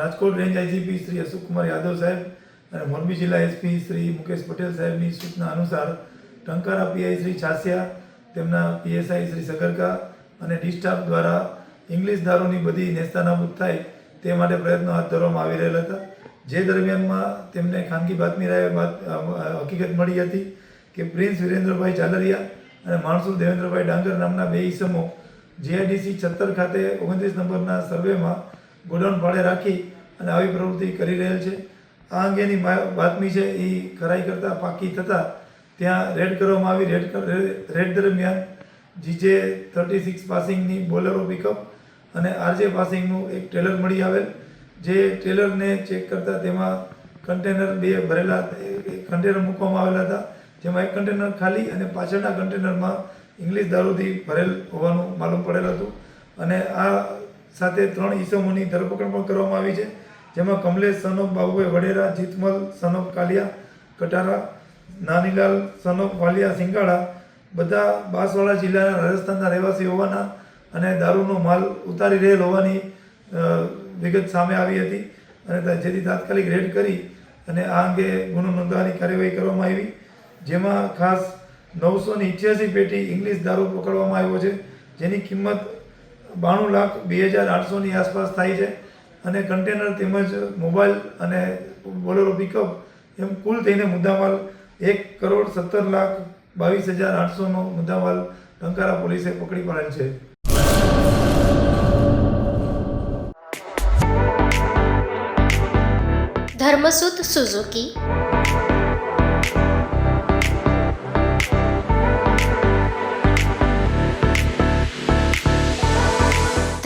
Rajkot range IGP Shri Ashokkumar Yadav સાહેબ અને મોરબી જિલ્લા એસપી શ્રી મુકેશ પટેલ સાહેબની સૂચના અનુસાર ટંકારા પીઆઈ શ્રી છાસિયા, તેમના પીએસઆઈ શ્રી સગરકા અને ડિસ્ટાફ દ્વારા ઇંગ્લિશ દારૂની બધી નેસ્તાનાબૂદ થાય તે માટે પ્રયત્નો હાથ ધરવામાં આવી રહેલા હતા. જે દરમિયાનમાં તેમને ખાનગી બાતમી હકીકત મળી હતી કે પ્રિન્સ વિરેન્દ્રભાઈ ચાલરિયા અને માણસુ દેવેન્દ્રભાઈ ડાંગર નામના બે ઈસમો જીઆઈડીસી છત્તર ખાતે ઓગણત્રીસ નંબરના સર્વેમાં ગોડાઉન ભાડે રાખી અને આવી પ્રવૃત્તિ કરી રહેલ છે. આ અંગેની બાતમી છે એ ખરાઈ કરતાં પાકી થતાં ત્યાં રેડ કરવામાં આવી. રેડ રેડ દરમિયાન જીજે થર્ટી સિક્સ પાસિંગની બોલેરો પિકઅપ અને આરજે પાસિંગનું એક ટ્રેલર મળી આવેલ. જે ટ્રેલરને ચેક કરતાં તેમાં કન્ટેનર બે ભરેલા કન્ટેનર મૂકવામાં આવેલા હતા. જેમાં એક કન્ટેનર ખાલી અને પાછળના કન્ટેનરમાં ઇંગ્લિશ દારૂથી ભરેલ હોવાનું માલુમ પડેલ હતું. અને આ સાથે ત્રણ ઈસમોની ધરપકડ પણ કરવામાં આવી છે. જેમાં કમલેશ સનોફ બાબુભાઈ વડેરા, જીતમલ સનોફ કાલિયા, કટારા, નાનીલાલ સનોફ વાલિયા સિંગાળા બધા બાંસવાડા જિલ્લાના રાજસ્થાનના રહેવાસી હોવાના અને દારૂનો માલ ઉતારી રહેલ હોવાની વિગત સામે આવી હતી અને જેથી તાત્કાલિક રેડ કરી અને આ અંગે ગુનો નોંધવાની કાર્યવાહી કરવામાં આવી, જેમાં ખાસ નવસો ને ઇઠ્યાસી પેટી ઇંગ્લિશ દારૂ પકડવામાં આવ્યો છે, જેની કિંમત બાણું લાખ બે હજાર આઠસોની આસપાસ થાય છે. અને કન્ટેનર તેમજ મોબાઈલ અને બોલેરો પિકઅપ એમ કુલ થઈને મુદ્દામાલ એક કરોડ સત્તર લાખ બાવીસ હજાર આઠસોનો મુદ્દામાલ ટંકારા પોલીસે પકડી પાડેલ છે. Dharmsut Suzuki